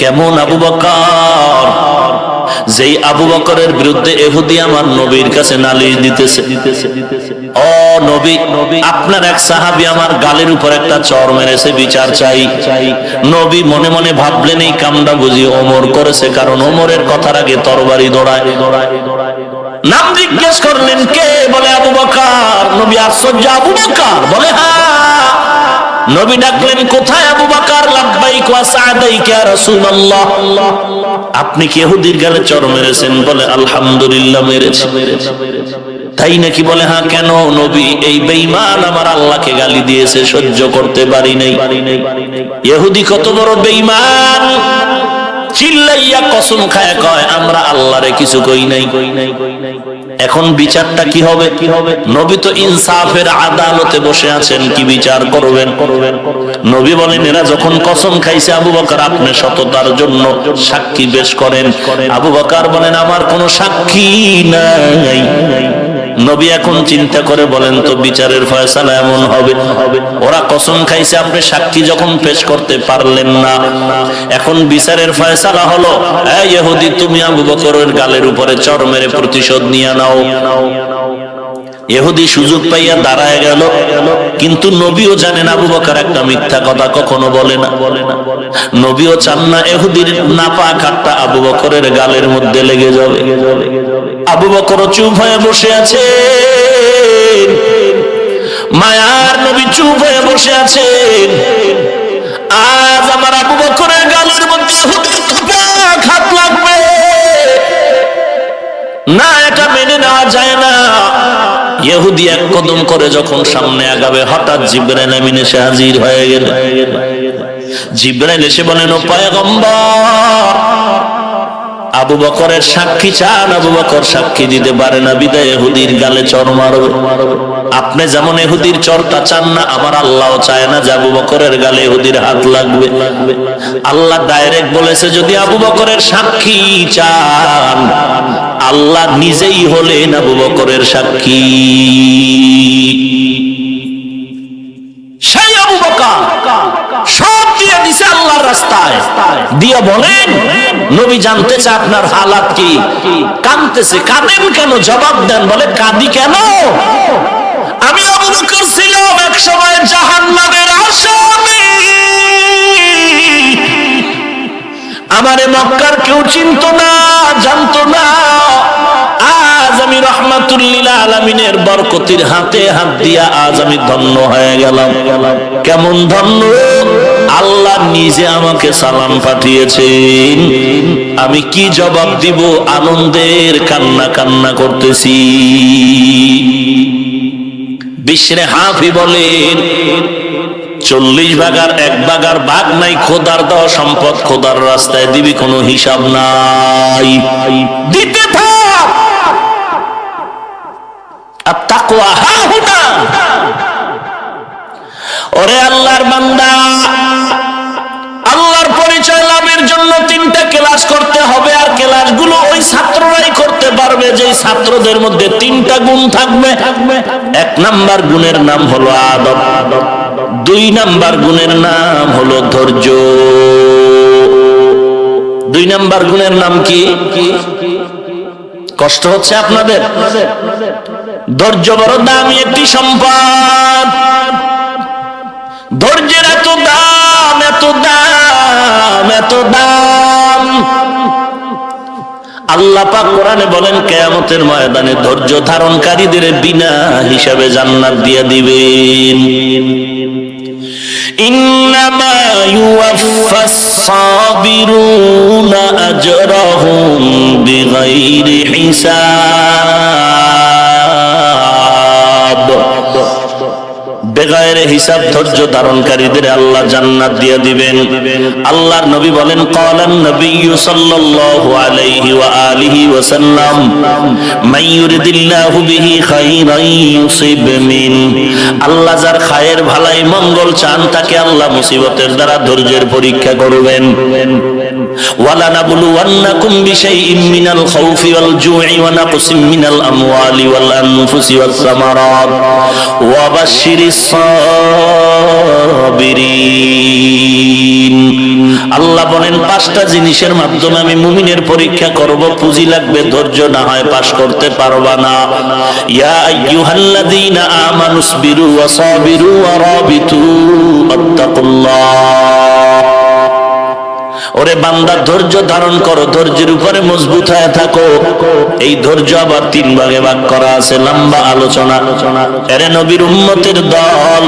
কেমন আবু বকর? যেই আবু বকরের বিরুদ্ধে এহুদি আমার নবীর কাছে নালিশ দিতেছে। ও নবী, আপনার এক সাহাবি আমার গালের উপর একটা চর মেরেছে, বিচার চাই। নবী মনে মনে ভাবলেন, এই কামটা বুঝি ওমর করেছে, কারণ ওমরের কথার আগে তরবারি দৌড়ায়। দৌড়ায় নাম জিজ্ঞেস করলেন, কে? বলে আবু বকর। নবী আশ্চর্য, আবু বকর, বলে হ্যাঁ। নবী ডাকলেন, কোথায় আবু বাকার? আপনি কি ইহুদির গালে চর মেরেছেন? বলে, আলহামদুলিল্লাহ, মেরেছি। তাই নাকি বলে হ্যাঁ কেন নবী এই বেঈমান আমার আল্লাহকে গালি দিয়েছে, সহ্য করতে পারি নাই। ইহুদি কত বড় বেঈমান? চিল্লাইয়া কসম খায়, কয়, আমরা আল্লাহরে কিছু কই নাই। এখন বিচারটা কি হবে? কি হবে নবী তো ইনসাফের আদালতে বসে আছেন, কি বিচার করবেন করবেন? নবী বলেন, এরা যখন কসম খাইছে, আবু বকর আপনি সততার জন্য সাক্ষী বেশ করেন। আবু বকর বলেন, আমার কোনো সাক্ষী নাই। নবী এখন চিন্তা করে বলেন তো, বিচারের ফয়সালা এমন হবে? ওরা কসম খাইছে, আপনি সাক্ষী যখন পেশ করতে পারলেন না। এখন বিচারের ফয়সালা হলো, এই ইহুদি, তুমি আবু বকরের গালের উপরে চর মেরে প্রতিশোধ নিয়ে নাও। ইহুদি সুযোগ পাইয়া দাঁড়ায় গেল কিন্তু নবীও জানেন আবু বকর একটা মিথ্যা কথা কখনো বলে না নবীও চান না এহুদির নাপা কাটটা আবু বকরের গালের মধ্যে লেগে যাবে আবু বকর চুপ হয়ে বসে আছে মায়ার নবী চুপ হয়ে বসে আছেন আজ আমার আবু বকরের গালের মধ্যে ইহুদির নাপাক হাত ইহুদি এক কদম করে যখন সামনে আগাবে, হঠাৎ জিব্রাইল আমিন এসে হাজির হয়ে গেল। জিব্রাইল এসে বলেন ও পয়গম্বর আবু বকরের সাক্ষী চান, আবু বকর সাক্ষী দিতে পারে না, বিদায় এহুদির গালে চর মারবে। আপনি যেমন এহুদির চরটা চান না, আমার আল্লাহ চায় না যে আবু বকরের গালে এহুদির হাত লাগবে। আল্লাহ ডাইরেক্ট বলেছে, যদি আবু বকরের সাক্ষী চান, আল্লাহ নিজেই হলেন আবু বকরের সাক্ষী। দিয়ে বলেন, নবী জানতে চায় আপনার হালাত কি? কাঁদতেছে কাঁদেন কেন? জবাব দেন, বলে কাঁদি কেন? আমি আবু বকর ছিলাম এক সময় জাহান্নামের আসামি। আমারে মক্কার কেউ চিনত না, জানতো না। আজ আমি রহমাতুল্লিল আলমিনের বরকতির হাতে হাত দিয়া আজ আমি ধন্য হয়ে গেলাম। কেমন ধন্য আল্লাহ নিজে আমাকে সালাম পাঠিয়েছেন। আমি কি জবাব দিব? আনন্দের কান্না কান্না করতেছি। বিশ্রে হাফি বলেন, চল্লিশ ভাগার এক ভাগার ভাগ নাই, খোদার দেওয়া সম্পদ খোদার রাস্তায় দিবি কোনো হিসাব নাই। দিতে থাক! আর ওরে আল্লাহর বান্দা ক্লাস করতে হবে আর ক্লাসগুলো ওই ছাত্ররাই করতে পারবে যে ছাত্রদের মধ্যে তিনটা গুণ থাকবে। এক নাম্বার গুণের নাম হলো আদব, দুই নাম্বার গুণের নাম হলো ধৈর্য। দুই নাম্বার গুণের নাম কি? কষ্ট হচ্ছে আপনাদের? ধৈর্য বড় দামি একটি সম্পদ। ধৈর্যের এত দাম এত দাম এত দাম। আল্লাহ পাক কোরআনে বলেন, কেয়ামতের ময়দানে ধৈর্য ধারণকারীদের বিনা হিসাবে জান্নাত দিয়ে দিবেন। ইন্নামা ইউয়াফাস সাবিরুনা আজরাহুম বিগাইরি হিসাব। বেগায়ের হিসাব ধৈর্য ধারণকারীদের আল্লাহ জান্নাত দিয়ে দিবেন। আল্লাহর নবী বলেন, ক্বালান নবী সাল্লাল্লাহু আলাইহি ওয়া আলিহি ওয়া সাল্লাম, মান ইউরিদিল্লাহু বিহি খাইরান ইউসিব মিন আল্লাহ যার খায়ের ভালাই মঙ্গল চান, তাকে আল্লাহ মুসিবতের দ্বারা ধৈর্যের পরীক্ষা করবেন। ولنبلونكم بشيء من الخوف والجوع ونقص من الأموال والأنفس والثمرات وبشر الصابرين আল্লাহ বলেন পাঁচটা জিনিসের মাধ্যমে আমি মুমিনের পরীক্ষা করব পুঁজি লাগবে ধৈর্য না হয় পাশ করতে পারবা না ইয়া আইয়ুহাল্লাযীনা আমানুসবিরু ওয়া সাবিরু ওয়া রাবিতু আত্তাকুল্লাহ ওরে বান্দা, ধৈর্য ধারণ করো, ধৈর্যের উপরে মজবুত হয়ে থাকো। এই ধৈর্য আবার তিন ভাগে ভাগ করা আছে, লম্বা আলোচনা। এরে নবীর উম্মতের দল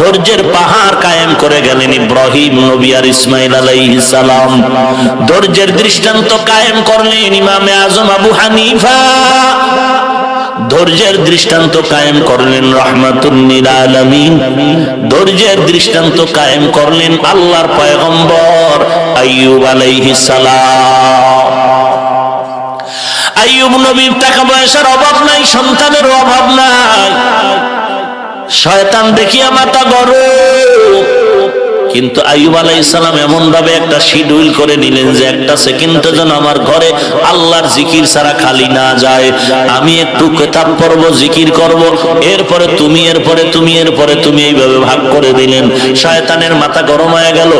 ধৈর্যের পাহাড় কায়েম করে গেলেন ইব্রাহিম নবী আর ইসমাইল আলাইহিস সালাম। ধৈর্যের দৃষ্টান্ত কায়েম করলেন ইমামে আজম আবু হানিফা। ধৈর্যের দৃষ্টান্ত কায়েম করলেন রহমাতুল্লিল আলামিন। ধৈর্যের দৃষ্টান্ত কায়েম করলেন আল্লাহর পয়গম্বর আইয়ুব আলাইহিস সালাম। আইয়ুব নবীর টাকা পয়সার অভাব নাই, সন্তানের অভাব নাই। শয়তান দেখিয়া মাথা গরম কিন্তু আইব আলাই ইসলাম এমন ভাবে একটা শিডিউল করে নিলেন যে একটা সেকেন্ডে যেন আমার ঘরে আল্লাহর জিকির ছাড়া খালি না যায়। আমি একটু কেতাব পড়ব, জিকির করব, এরপরে তুমি এরপরে তুমি এরপরে তুমি এইভাবে ভাগ করে দিলেন। শয়তানের মাথা গরম হয়ে গেল।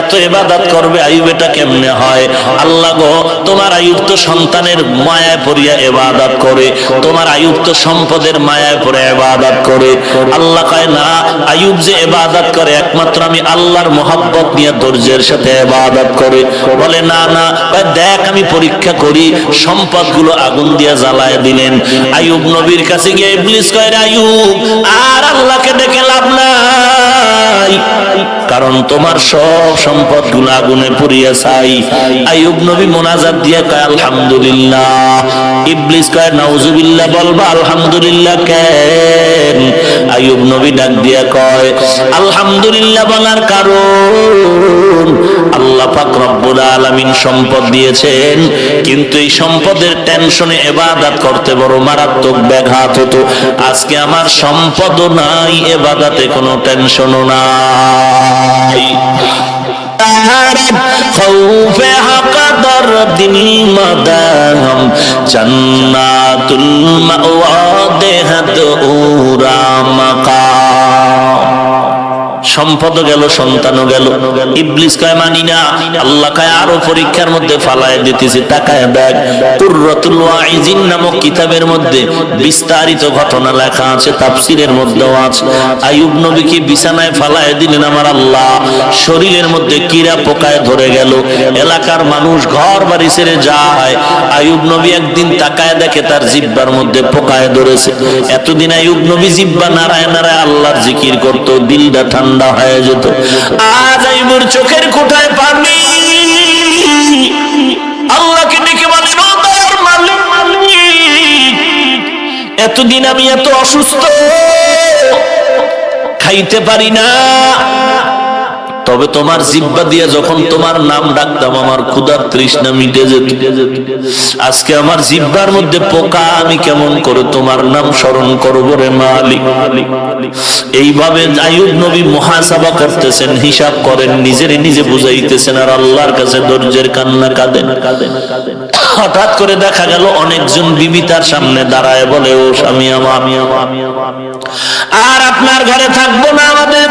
এত এবাদাত করবে আইয়ুব, এটা কেমনে হয়? আল্লাহ গো তোমার আইয়ুব তো সন্তানের মায়ায় পড়িয়া ইবাদত করে, তোমার আইয়ুব তো সম্পদের মায়ায় পড়ে ইবাদত করে। আল্লাহ কয়, না আইয়ুব যে ইবাদত করে, একমাত্র আমি আল্লাহর মোহাব্বত নিয়ে ধৈর্যের সাথে ইবাদত করে। বলে, না না দেখ, আমি পরীক্ষা করি, সম্পদগুলো আগুন দিয়ে জ্বালায় দিলেন। আয়ুব নবীর কাছে গিয়ে ইবলিস কয়, রে আইয়ুব আর কারণ তোমার সব সম্পদগুলো আগুনে পুড়িয়ে চাই। আইয়ুব নবী মোনাজাত দিয়ে কয়, আলহামদুলিল্লাহ। ইবলিস কয়, নাউজুবিল্লাহ বলবা, আলহামদুলিল্লাহ কেন? আইয়ুব নবী ডাক দিয়া কয়, আলহামদুলিল্লাহ বলার কারণ, আল্লাহ পাক রব্বুল আলামিন সম্পদ দিয়েছেন। কিন্তু এই সম্পদের টেনশনে এবাদত করতে বড় মারাত্মক ব্যাঘাত হতো। আজকে আমার সম্পদ নাই, এবাদাতে কোনো টেনশনও নাই। خوف قدر دل مدام جنات المأوى دهد اورا مقام সম্পদও গেল, সন্তানও গেল। ইবলিস কয়, মানি না। আল্লাহ কয়, আরও পরীক্ষার মধ্যে ফালায় দিতেছি। তাকায় দেখ, কুররাতুল ওয়াইজিন নামক কিতাবের মধ্যে বিস্তারিত ঘটনা লেখা আছে, তাফসিরের মধ্যেও আছে। আইয়ুব নবীকে বিছানায় ফালায় দিলেন আমার আল্লাহ। শরীরের মধ্যে কিরা পোকায় ধরে গেল। এলাকার মানুষ ঘর বাড়ি ছেড়ে যায়। আইয়ুব নবী একদিন তাকায় দেখে তার জিব্বার মধ্যে পোকায় ধরেছে। এতদিন আইয়ুব নবী জিব্বা নারায় নারায় আল্লাহর জিকির করতো। দিলটা ঠান্ডা হয়ে যেত। আজ আইবুর চোখের কোঠায় পানি। আল্লাহকে ডেকে বলেন এতদিন আমি এত অসুস্থ, খাইতে পারি না। তবে তোমার জিব্বা দিয়ে যখন তোমার নাম ডাকতাম আমার ক্ষুধার তৃষ্ণা মিটে যেত। আজকে আমার জিব্বার মধ্যে পোকা আমি কেমন করে তোমার নাম স্মরণ করব রে মালিক? এইভাবে আয়ুব নবী মহাসাবা করতেছেন হিসাব করেন নিজের নিজে বুঝাইতেছেন আর আল্লাহর কাছে ধৈর্যের কান্না কাঁদেন। হঠাৎ করে দেখা গেল অনেকজন বিবি তার সামনে দাঁড়ায় বলে ও স্বামী আমি আমার আর আপনার ঘরে থাকব না আমাদের?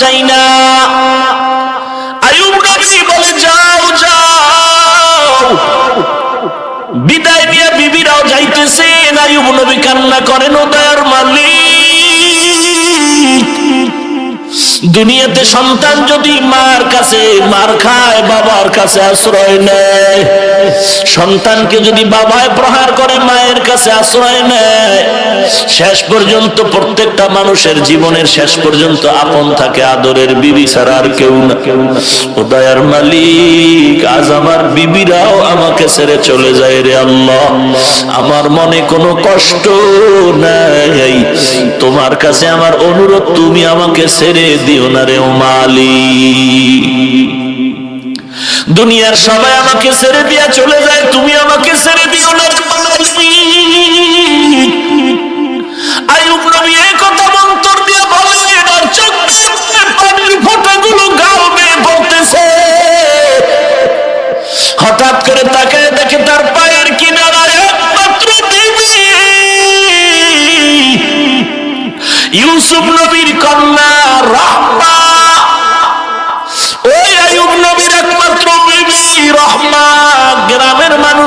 চাই না। আয়ুব ডাকছি বলে, যাও যাও। বিদায় নিয়ে বিবিরাও যাইতেছেন। আয়ুব নবী কান্না করেন ও দয়ার দুনিয়াতে সন্তান যদি মার কাছে, মার খায়, বাবার কাছে আশ্রয় নেয়, সন্তানকে যদি বাবায় প্রহার করে, মায়ের কাছে আশ্রয় নেয়, শেষ পর্যন্ত প্রত্যেকটা মানুষের জীবনের শেষ পর্যন্ত আপন থাকে, আদরের বিবি ছাড়া আর কেউ না। কেউ না ও দয়ার মালিক, আজ আমার বিবিরাও আমাকে ছেড়ে চলে যায় রে আল্লাহ। আমার মনে কোনো কষ্ট নাই। তোমার কাছে আমার অনুরোধ, তুমি আমাকে ছেড়ে দিও। না রে ও মালি। দুনিয়ার সবাই আমাকে ছেড়ে দিয়া চলে যায়, তুমি আমাকে ছেড়ে দিও না।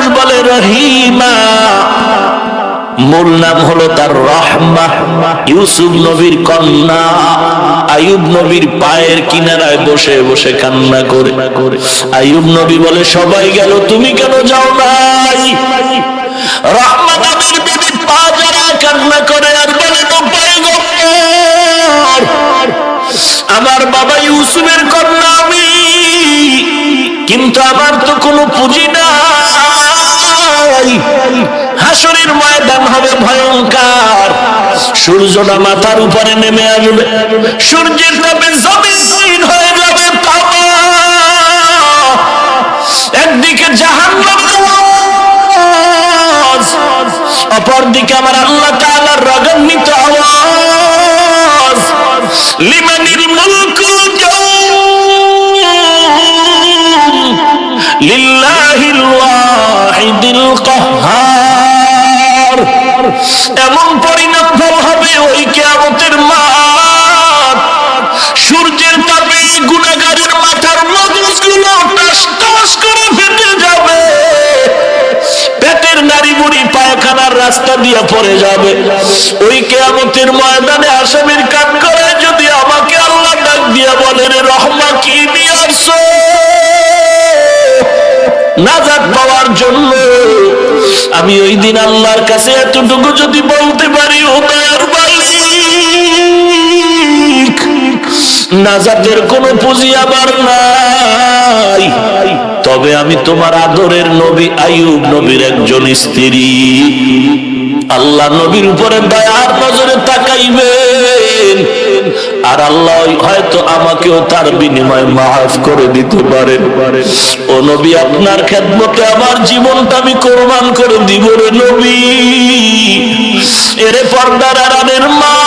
মানুষ বলে রহিমা। মূল নাম হলো তার রহমা। ইউসুফ নবীর কন্যা আয়ুব নবীর পায়ের কিনারায় বসে বসে কান্না করে। আয়ুব নবী বলে, সবাই গেল, তুমি কেন যাও নাই। আমার বাবা ইউসুফের কন্যা আমি। কিন্তু আমার তো কোনো পুঁজি নাই। হাসরের ময়দান হবে ভয়ঙ্কর। সূর্যটা মাথার উপরে নেমে আসবে। সূর্যের তাপে জমিন হয়ে যাবে একদিকে জাহান্নাম আওয়াজ অপর দিকে আমার আল্লাহ তাআলার রাগান্বিত আওয়াজ। লিমানিল এমন পরিণত ফল হবে ওই কিয়ামতের মাঠ। সূর্যের তাপে গুনাহগারের মাথার মগজগুলো করে ফেটে যাবে। রাস্তা দিয়ে পড়ে যাবে। ওই কেয়ামতের ময়দানে আসামির কাজ যদি আমাকে আল্লাহ ডাক দিয়ে বলেন, রহমা কি নিয়ে পাওয়ার জন্য আমি ওই দিন আল্লাহর কাছে এতটুকু যদি বলতে পারি ও মালিক, নাজাতের কোন পুঁজি আবার নাই। তবে আমি তোমার আদরের নবী, আইয়ুব নবীর একজন স্ত্রী। আল্লাহ নবীর উপরে দয়ার নজরে তাকাইবেন আর আল্লাহ হয়তো আমাকেও তার বিনিময় মাফ করে দিতে পারে। ও নবী, আপনার খেদমতে আমার জীবনটা আমি কোরবান করে দিব রে নবী। এরে পর্দার আরামের মা